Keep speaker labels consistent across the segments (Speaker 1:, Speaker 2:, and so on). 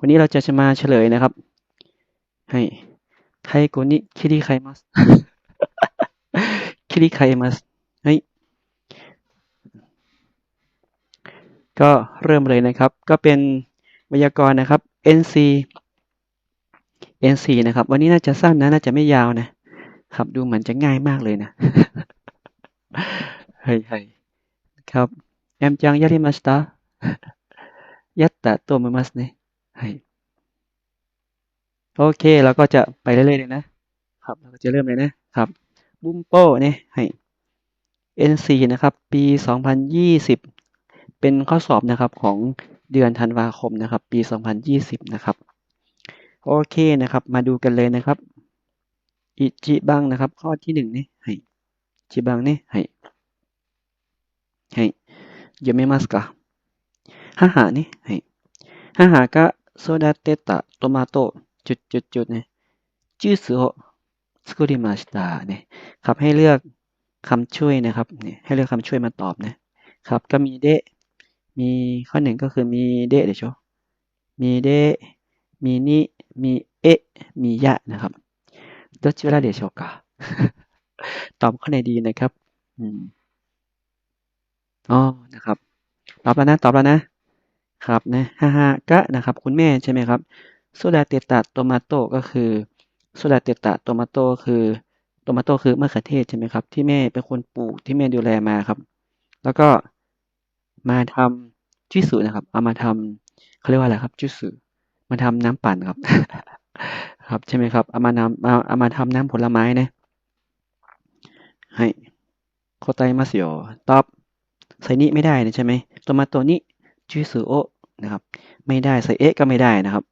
Speaker 1: วันนี้เราจะมาเฉลยนะครับ ให้ไทโกนิคิริไคมัสคิริไคมัสเฮ้ยก็เริ่มเลยนะครับ ก็เป็นไวยากรณ์นะครับ NC NC นะครับ วันนี้น่าจะสั้นนะน่าจะไม่ยาวนะครับ ดูเหมือนจะง่ายมากเลยนะเฮ้ยเฮ้ยครับแอมจังยาริมาสตายัตตะโตมมัสเนะ はい โอเค เราก็จะไปเรื่อยๆเลยนะ ครับ เราก็จะเริ่มเลยนะครับ บุมโป้เนี่ยให้ NC นะครับ ปี 2020 เป็นข้อสอบนะครับของเดือนธันวาคมนะครับ ปี 2020 นะครับ โอเคนะครับ มาดูกันเลยนะครับ อิจิบังนะครับ ข้อที่หนึ่งนี่ให้จิบังนี่ให้ให้読めますか母ね。はい。母が 育てたトマト、จุดจุดจุดね。ジュースを作りましたね ครับ ให้เลือกคำช่วยนะครับ เนี่ย ให้เลือกคำช่วยมาตอบนะ ครับ ก็มีเดะมีข้อหนึ่งก็คือมีเดะเดี๋ยวชมีเดะมีนิมีเอะมียะนะครับどちらでしょうか ตอบข้อไหนดีนะครับ อืมอ๋อ นะครับ ตอบแล้วนะ ตอบแล้วนะ ครับนะฮาฮากะนะครับ คุณแม่ใช่ไหมครับโซดาเตตะโตมาโตก็คือโซดาเตตะโตมาโตคือโตมาโตคือมะเขือเทศใช่ไหมครับ ที่แม่เป็นคนปลูกที่แม่ดูแลมาครับ แล้วก็มาทำจุสุนะครับ เอามาทำเขาเรียกว่าอะไรครับจุสุมาทำน้ำปั่นครับ ครับใช่ไหมครับเอามานำเอาเอามาทำน้ำผลไม้นะให้โคไตมาสโยตอบใส่นี้ไม่ได้นะใช่ไหมโตมาโตนี้ จุสุโอนะครับ ไม่ได้ใส่เอะก็ไม่ได้นะครับ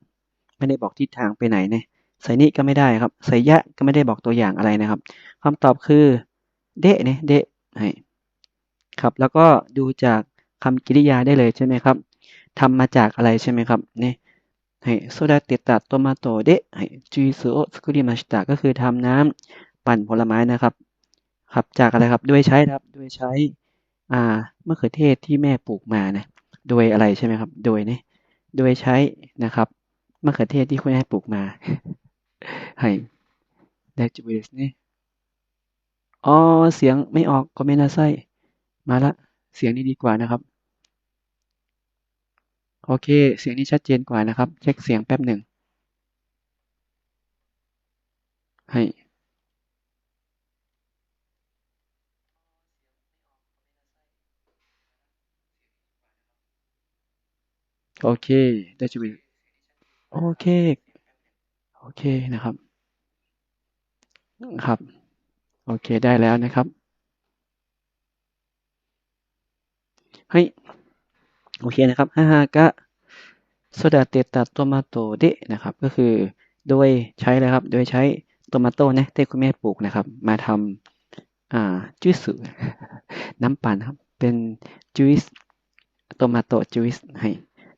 Speaker 1: ไม่ได้บอกทิศทางไปไหนเนะใส่นี้ก็ไม่ได้ครับ ใส่ยะก็ไม่ได้บอกตัวอย่างอะไรนะครับคำตอบคือเดะเนี่ยเดะให้ครับ แล้วก็ดูจากคำกริยาได้เลยใช่ไหมครับทำมาจากอะไรใช่ไหมครับเนี่ยให้โซดาเตตะโตมาโตเดะให้จุยสุโอสกุริมาชิตะก็คือทำน้ำปั่นผลไม้นะครับ ครับจากอะไรครับด้วยใช้ครับด้วยใช้อ่ามะเขือเทศที่แม่ปลูกมานะ โดยอะไรใช่ไหมครับ โดยเนี่ยโดยใช้นะครับมะเขือเทศที่คุณแม่ปลูกมาให้ได้จูบิสเนี่อ๋อเสียงไม่ออกก็ไม่น่าไส้มาละ เสียงนี้ดีกว่านะครับ โอเค เสียงนี้ชัดเจนกว่านะครับ เช็คเสียงแป๊บหนึ่งให้ โอเคได้จุดโอเค โอเคนะครับ ครับ โอเค ได้แล้วนะครับเฮ้โอเคนะครับฮ่าฮ่ากะโซดาเตตะโตมาโตเดะนะครับ ก็คือ โดยใช้เลยครับ โดยใช้โตมาโต้นะที่คุณแม่ปลูกนะครับ มาทำอ่าจูสน้ำปั่นครับ เป็นจูสโตมาโตจูสให้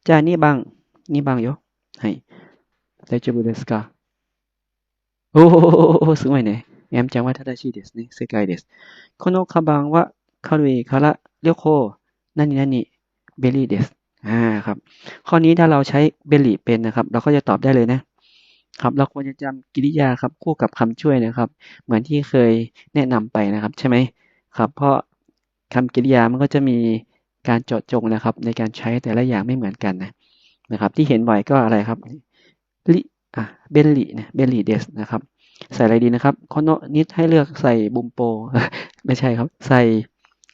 Speaker 1: じゃあ2番2番よはい大丈夫ですかおおすごいね。エムちゃんは正しいですね。正解です。このカバンは軽いから旅行何々เบลลี่เดสอ่าครับ ข้อนี้ถ้าเราใช้เบลลี่เป็นนะครับ เราก็จะตอบได้เลยนะ ครับ เราควรจะจำกริยาครับ คู่กับคำช่วยนะครับ เหมือนที่เคยแนะนำไปนะครับ ใช่ไหมครับ เพราะคำกริยามันก็จะมี การเจาะจงนะครับ ในการใช้แต่ละอย่างไม่เหมือนกันนะนะครับ ที่เห็นบ่อยก็อะไรครับลิอะเบลลี่นะเบลลี่เดสนะครับ ใส่อะไรดีนะครับคอนโนนิดให้เลือกใส่บุมโป ไม่ใช่ครับ ใส่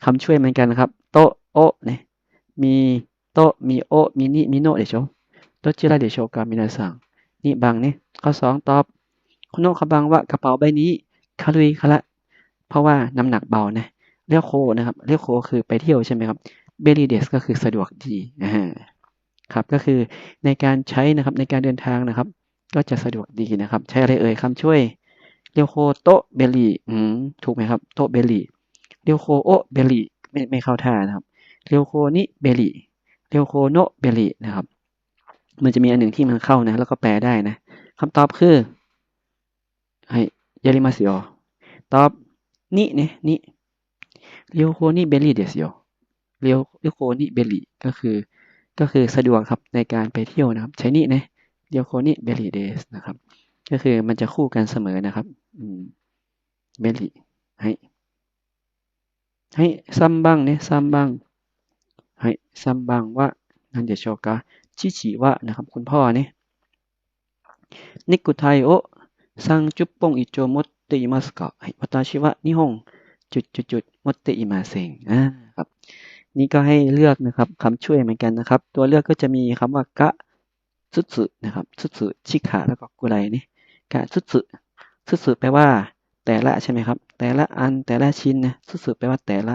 Speaker 1: คำช่วยเหมือนกันนะครับ โตโอเนี่ยมีโตมีโอมีนิมีโนเดชโตจิระเดโชกามินาซังนี่บางเนี่ยข้อสองตอบคุณโนคบังว่ากระเป๋าใบนี้คารุยคาระเพราะว่าน้ำหนักเบานะเรียกโคนะครับเรียกโคคือไปเที่ยวใช่ไหมครับ เบลีเดสก็คือสะดวกดีอ่าครับก็คือในการใช้นะครับในการเดินทางนะครับ ก็จะสะดวกดีนะครับ ใช้อะไรเอ่ยคำช่วยเรียวโคโตเบลีถูกไหมครับโตเบลีเรียวโคโอเบลีไม่ไม่เข้าท่านะครับเรียวโคนิเบลีเรียวโคโนเบลีนะครับ มันจะมีอันหนึ่งที่มันเข้านะ แล้วก็แปลได้นะคำตอบคือให้ยาริมาสิโอตอบนี่เนี่ยนี่เรียวโคนิเบลีเดสโย เรียวเรียวโคนิเบลลี่ก็คือ ก็คือสะดวกครับในการไปเที่ยวนะครับ ใช้นี่นะเดียวโคนิเบลิเดสนะครับ ก็คือมันจะคู่กันเสมอนะครับอืมเบลิให้ให้ซัมบังเนี่ยซัมบังให้ซัมบังว่านั่นเดี๋ยวโชกะชิชิวะนะครับคุณพ่อเนี่ยนิกุไทโอซังจุปปงอิโจมดเตอิมัสกะให้วัตชิวะนิฮงจุดจุดจุดมดเตอิมาเซงอ่าครับ นี่ก็ให้เลือกนะครับคำช่วยเหมือนกันนะครับ ตัวเลือกก็จะมีคำว่ากะสุดสึนะครับสุดสึชิคะแล้วก็กุไรนี่กะสุดสึสุดสึแปลว่า แต่ละใช่ไหมครับ แต่ละอันแต่ละชิ้นนะสุดสึแปลว่าแต่ละ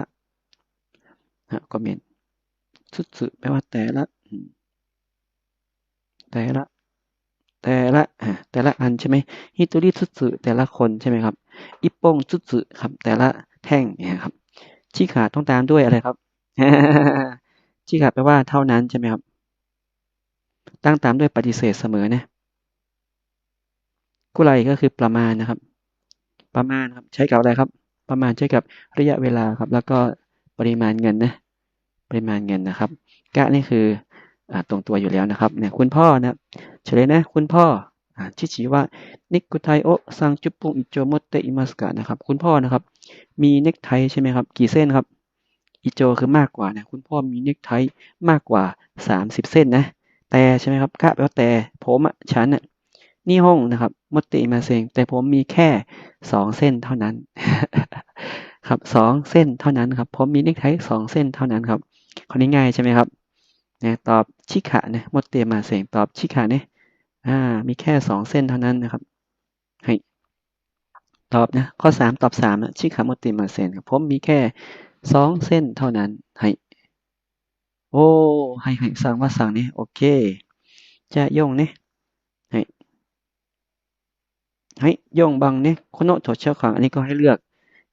Speaker 1: ฮะก็เมนสุดสึแปลว่าแต่ละ แต่ละ แต่ละแต่ละอันใช่ไหมฮิโตริสุดสึแต่ละคนใช่ไหมครับอิปปงสุดสึครับ แต่ละแท่งเนี่ยครับชิคะต้องตามด้วยอะไรครับ ชิคะแปลว่าเท่านั้นใช่ไหมครับ ตั้งตามด้วยปฏิเสธเสมอนะกุไรก็คือประมาณนะครับ ประมาณครับ ใช้กับอะไรครับ ประมาณใช้กับระยะเวลาครับ แล้วก็ปริมาณเงินนะปริมาณเงินนะครับ กะนี่คืออตรงตัวอยู่แล้วนะครับเนี่ยคุณพ่อนะเฉลยนะ คุณพ่ออ่าชิชิว่านิกุไทโอซังจุปปุงอิโจโมเตอิมัสกะนะครับ คุณพ่อนะครับ มีเน็กไทใช่ไหมครับ กี่เส้นครับ อิโจคือมากกว่านะคุณพ่อมีเน็กไทมากกว่าสามสิบเส้นนะแต่ใช่ไหมครับกะแปลว่าแต่ผมอะฉันอะนี่ห้องนะครับมติมาเซงแต่ผมมีแค่สองเส้นเท่านั้นครับสองเส้นเท่านั้นครับผมมีเน็กไทสองเส้นเท่านั้นครับคนนี้ง่ายใช่ไหมครับนะตอบชิขะนะมดเตมาเซงตอบชิขะเนี่ยอ่ามีแค่สองเส้นเท่านั้นนะครับให้ตอบนะข้อสามตอบสามนะชิขะมดเตมาเซงครับผมมีแค่ สองเส้นเท่านั้นให้โอ้ให้ให้สั่งว่าสั่งนี่โอเคจะย่งเนี่ยให้ให้ย่งบังเนี่ยโคโนะโถเชอขังอันนี้ก็ให้เลือก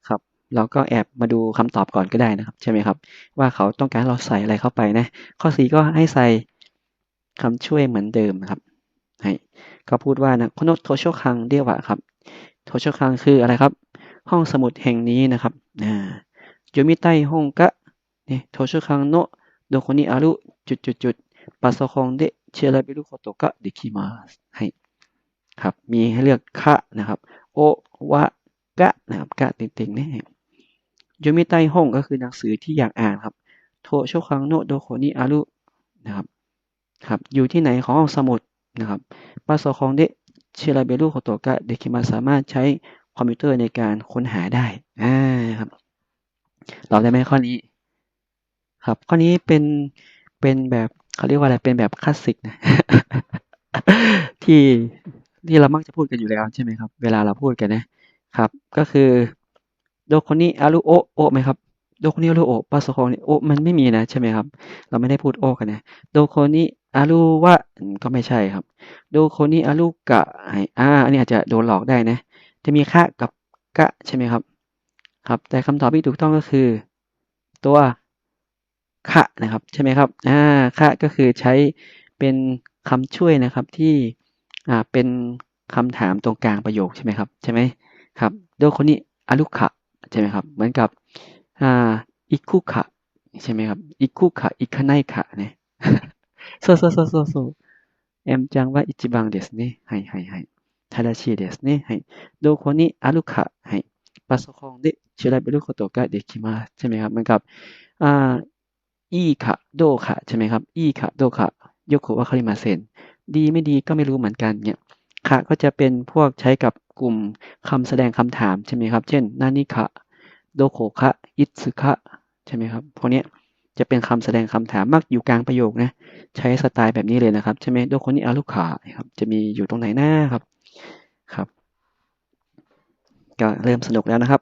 Speaker 1: ครับเราก็แอบมาดูคำตอบก่อนก็ได้นะครับ ใช่ไหมครับ ว่าเขาต้องการเราใส่อะไรเข้าไปนะ ข้อสี่ก็ให้ใส่คำช่วยเหมือนเดิมครับให้ก็พูดว่านะโคโนะโถเชคังเรียกว่าครับโถเชคังคืออะไรครับ ห้องสมุดแห่งนี้นะครับอ่า โยมิไตฮงกะเนี่ยโถเชคังโนะโดโคนิอารุจุดจุดจุดปัสสครับ มีให้เลือกคะนะครับ โอวะกะนะครับกะเติ่งๆเนี่ยโยมิไตฮงก็คือหนังสือที่อยากอ่านครับ โทโชคังโนโดโคนิอารุนะครับ ครับ อยู่ที่ไหนของห้องสมุดนะครับปัสสคงเดเชราเบรุโคโตกะเดคิมาสามารถใช้คอมพิวเตอร์ในการค้นหาได้อ่าครับ ตอบได้ไหมข้อนี้ ครับ ข้อนี้เป็นเป็นแบบเขาเรียกว่าอะไรเป็นแบบคลาสสิกนะที่ที่เรามักจะพูดกันอยู่แล้วใช่ไหมครับ เวลาเราพูดกันนะครับ ก็คือโดโคนิอารุโอโอไหมครับโดโคนิอารุโอปัสสคงเนี่โอมันไม่มีนะใช่ไหมครับ เราไม่ได้พูดโอกันนะโดโคนิอารุวะก็ไม่ใช่ครับ โดโคนิอารุกะอ่าอันนี้อาจจะโดนหลอกได้นะ จะมีคะกับกะใช่ไหมครับ ครับ แต่คำตอบที่ถูกต้องก็คือ ตัวคะนะครับ ใช่ไหมครับอ่าคะก็คือใช้เป็นคำช่วยนะครับที่อ่าเป็นคำถามตรงกลางประโยคใช่ไหมครับใช่ไหมครับโดโคนิอารุคะใช่ไหมครับ เหมือนกับอ่าอิคุคะใช่ไหมครับอิคุคะอิคาไนคะเนี่ย そうそうそうそうそう。M ちゃんは一番ですね。はいはいはい。正しいですね。はい。どこにあるか。はい。パソコンで ชื่อระเบรู้คโตะกะเดคิมาใช่ไหมครับมันกับอ่าอีค่ะโดค่ะใช่ไหมครับอีค่ะโดค่ะยกโคว่าคาริมาเซนดีไม่ดีก็ไม่รู้เหมือนกันเนี่ยค่ะก็จะเป็นพวกใช้กับกลุ่มคำแสดงคำถามใช่ไหมครับ เช่นนานิค่ะโดโคคะอิสึคะใช่ไหมครับพวกนี้จะเป็นคำแสดงคำถามมักอยู่กลางประโยคนะใช้สไตล์แบบนี้เลยนะครับใช่ไหมโดโคนิอารุขาครับจะมีอยู่ตรงไหนหน้าครับครับ ก็เริ่มสนุกแล้วนะครับ